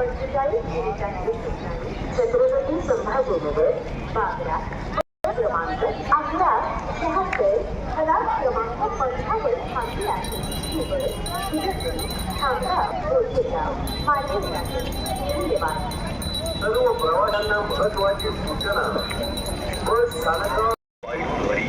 पंचेचाळीस बेचाळीस छत्रपती संभाजीनगर क्रमांक अकरा शहात्तर खलास क्रमांक पंचावन्न थांबली आहे. थांबा रोजेगाव आहे धन्यवाद. सर्व प्रवाशांना महत्वाची सूचना. बस स्थानकावर वाईटवरी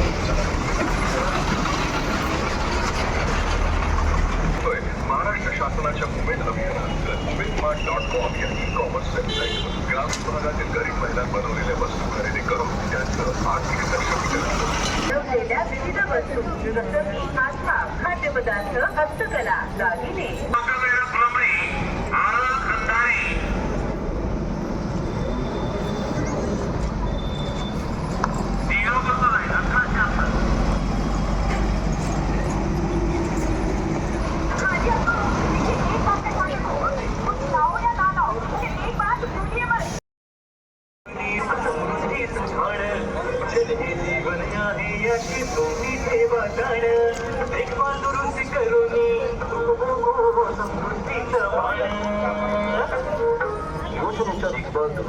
करून विविध वस्तू जसं खाद्यपदार्थ हस्तकला दागिने.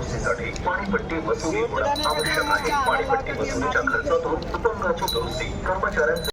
दुरुस्तीसाठी पाणीपट्टी वसुली होणं आवश्यक आहे. पाणीपट्टी वसुलीच्या खर्चातून उत्पन्नाची दुरुस्ती कर्मचाऱ्यांचे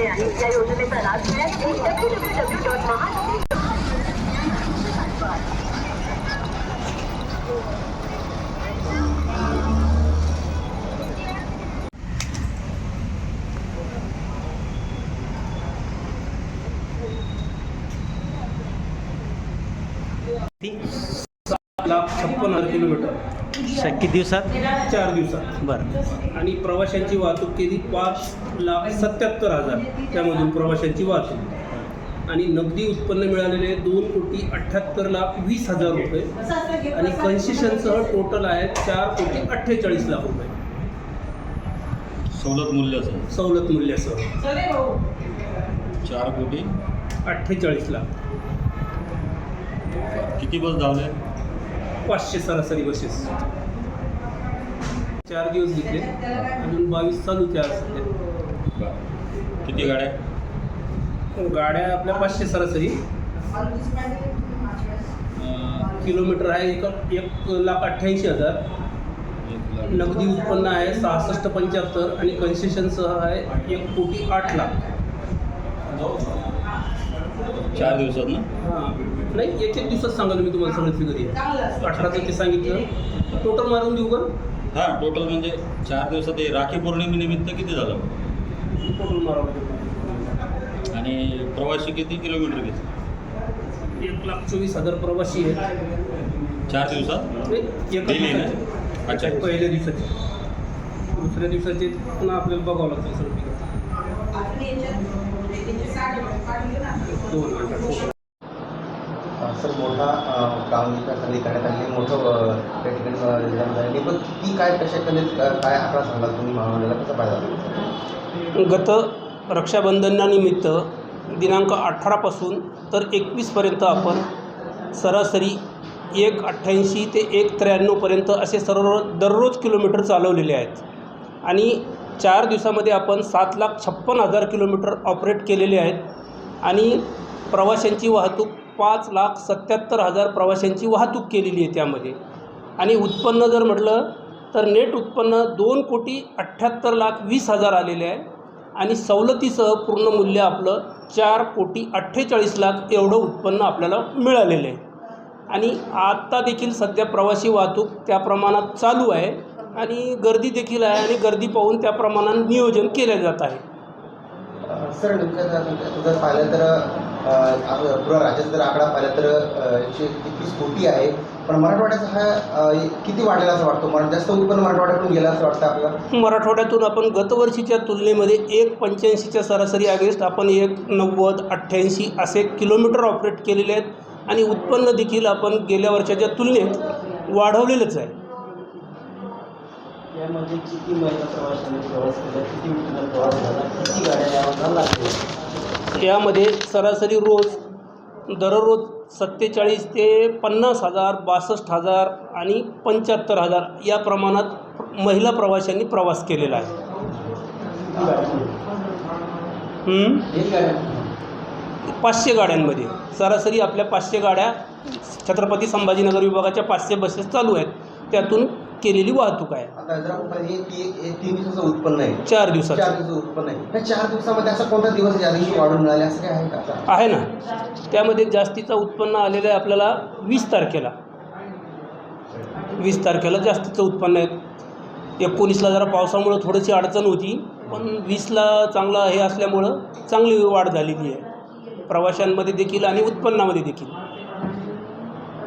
अकरा महिने आहे या योजनेचा लाभ घेण्यासाठी डब्ल्यू डब्ल्यू डब्ल्यू डॉट महा लाख छप्पन हजार किलोमीटर. श- किती दिवसात? चार दिवसात. बरं. आणि प्रवाशांची वाहतूक केली पाच लाख सत्याहत्तर हजार. त्यामधून प्रवाशांची वाहतूक. आणि नगदी उत्पन्न मिळालेले दोन कोटी अठ्ठ्याहत्तर लाख वीस हजार रुपये. आणि कन्सेशनसह टोटल आहे चार कोटी अठ्ठेचाळीस लाख रुपये. सवलत मूल्याचं सवलत मूल्यासह चार कोटी? अठ्ठेचाळीस लाख. किती बस धावले? पाचशे सरासरी बसेस. चार दिवस घेतले. अजून बावीस चालूच आहे आज सध्या. किती गाड्या? गाड्या आपल्या पाचशे सरासरी. अं, किलोमीटर आहे एक एक लाख अठ्ठ्याऐंशी हजार. नगदी उत्पन्न आहे सहासष्ट पंच्याहत्तर आणि कन्सेशनसह आहे एक कोटी आठ लाख. चार दिवसात ना? हां. नाही एक एक दिवसात सांगाल मी तुम्हाला सगळं फिगर अठराचं ते सांगितलं. टोटल मारून देऊ का? हा टोटल म्हणजे चार दिवसात हे राखी पौर्णिमेनिमित्त किती झालं? टोटल मारावं आणि प्रवासी किती किलोमीटर किती एक लाख चोवीस हजार प्रवासी आहेत. चार दिवसात? एका. अच्छा. पहिल्या दिवसाचे. दुसऱ्या दिवसाचे पुन्हा आपल्याला बघावं लागतं सगळं मिनिटं. सर मोठा कामगिरी करण्यात आलेली मोठं झाले त्या ठिकाणी पण ती काय कशा कलेत काय आकडा सांगा तुम्ही महामंडळाला? कसा फायदा गत रक्षाबंधनानिमित्त दिनांक अठरापासून तर एकवीसपर्यंत आपण सरासरी एक अठ्ठ्याऐंशी ते एक त्र्याण्णवपर्यंत असे सर्व दररोज किलोमीटर चालवलेले आहेत. आणि चार दिवसामध्ये आपण सात लाख छप्पन हजार किलोमीटर ऑपरेट केलेले आहेत. आणि प्रवाशांची वाहतूक पाच लाख सत्याहत्तर हजार प्रवाशांची वाहतूक केलेली आहे त्यामध्ये. आणि उत्पन्न जर म्हटलं तर नेट उत्पन्न दोन कोटी अठ्ठ्याहत्तर लाख वीस हजार आलेले आहे. आणि सवलतीसह पूर्ण मूल्य आपलं चार कोटी अठ्ठेचाळीस लाख एवढं उत्पन्न आपल्याला मिळालेलं आहे. आणि आत्ता देखील सध्या प्रवासी वाहतूक त्या प्रमाणात चालू आहे. आणि गर्दी देखील आहे आणि गर्दी पाहून त्या प्रमाणात नियोजन केले जात आहे. सर नेमकं जर पाहिलं तर पुरा राज्याचा जर आकडा पाहिला तर एकशे एकवीस कोटी आहे. पण मराठवाड्याचा हा किती वाढलेला असं वाटतो? मरा जास्त उत्पन्न मराठवाड्याकडून गेलं असं वाटतं आपल्याला? मराठवाड्यातून आपण गतवर्षीच्या तुलनेमध्ये एक पंच्याऐंशीच्या सरासरी अगेन्स्ट आपण एक नव्वद अठ्ठ्याऐंशी असे किलोमीटर ऑपरेट केलेले आहेत. आणि उत्पन्न देखील आपण गेल्या वर्षाच्या तुलनेत वाढवलेलंच आहे. यामध्ये किती महिला प्रवाशांनी प्रवास केला? किती मिनिटांचा प्रवास झाला? किती गाड्या लागतील यामध्ये सरासरी रोज दररोज सत्तेचाळीस ते पन्नास हजार बासष्ट हजार आणि पंच्याहत्तर हजार या प्रमाणात महिला प्रवाशांनी प्रवास केलेला आहे. पाचशे गाड्यांमध्ये. सरासरी आपल्या पाचशे गाड्या छत्रपती संभाजीनगर विभागाच्या पाचशे बसेस चालू आहेत. त्यातून केलेली वाहतूक आहे. आता जर आपण पाहिलं, हे ती- हे तीन दिवसाचं उत्पन्न आहे. चार चार दिवसाचं दिवसाचं उत्पन्न आहे. त्या चार दिवसामध्ये असा कोणता दिवस आहे ज्या दिवशी वाढून मिळाले असं काय आहे का आता? आहे ना. त्यामध्ये जास्तीचं उत्पन्न आलेलं आहे आपल्याला वीस तारखेला. वीस तारखेला जास्तीचं उत्पन्न आहे. एकोणीसला जरा पावसामुळं थोडीशी अडचण होती पण वीसला चांगलं हे असल्यामुळं चांगली वाढ झालेली आहे. प्रवाशांमध्ये देखील आणि उत्पन्नामध्ये देखील.